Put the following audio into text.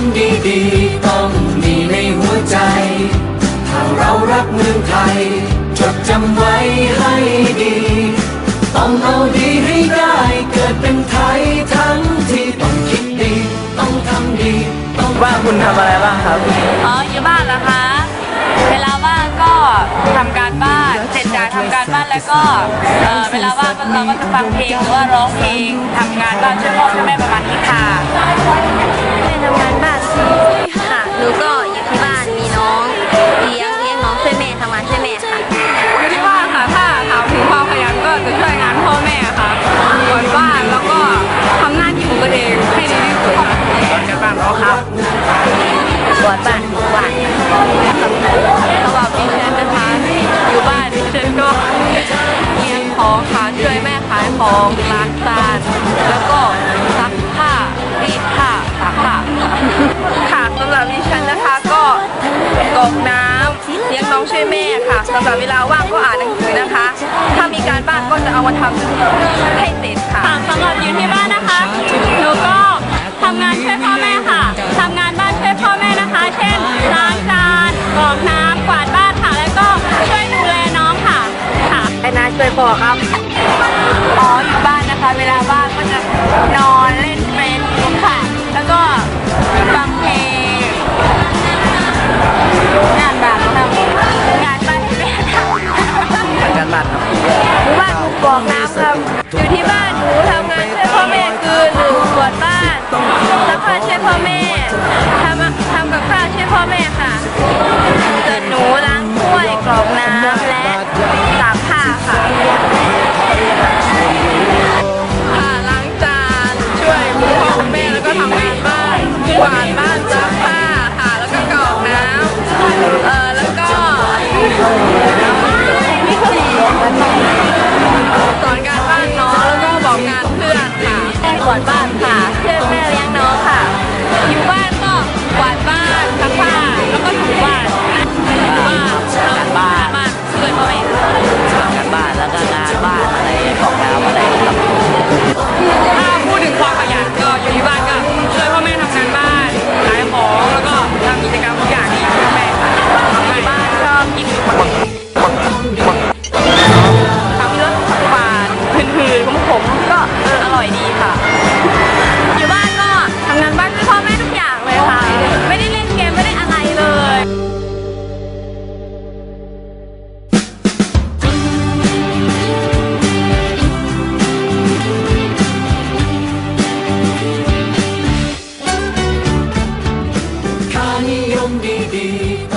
มดีๆ ต้องมีในหัวใจ ถ้าเรารักเมืองไทย จดจำไว้ให้ดี ต้องเอาดีให้ได้เกิดเป็นไทยทั้งที่ต้องคิดดี ต้องทำดีต้องว่าคุณทำอะไรบ้างครับอ๋อยู่บ้านเหรอคะ เวลาว่างก็ทำการบ้านเสร็จจากทำการบ้านแล้วก็เออเวลาว่างก็เราก็จะฟังเพลงหรือว่าร้องเพลงทำงานบ้านช่วยพ่อช่วยแม่ประมาณนี้ค่ะ ครับกวาดบ้านถูบ้านสำหรับดิฉันนะคะ อยู่บ้านดิฉันก็เลี้ยงของค่ะช่วยแม่ขายของล้างจานแล้วก็ซักผ้ารีดผ้าตากผ้าค่ะสำหรับดิฉันนะคะก็กรอกน้ำเลี้ยงน้องช่วยแม่ค่ะสำหรับเวลาว่างก็อ่านหนังสือนะคะ ถ้ามีการบ้านก็จะเอามาทำให้ ไปพ่อครับ อ๋ออยู่บ้านนะคะ เวลาว่างก็จะนอน อนบ้านค่ะ เพื่อนแม่เลี้ยงน้องค่ะ อยู่บ้าน indeed.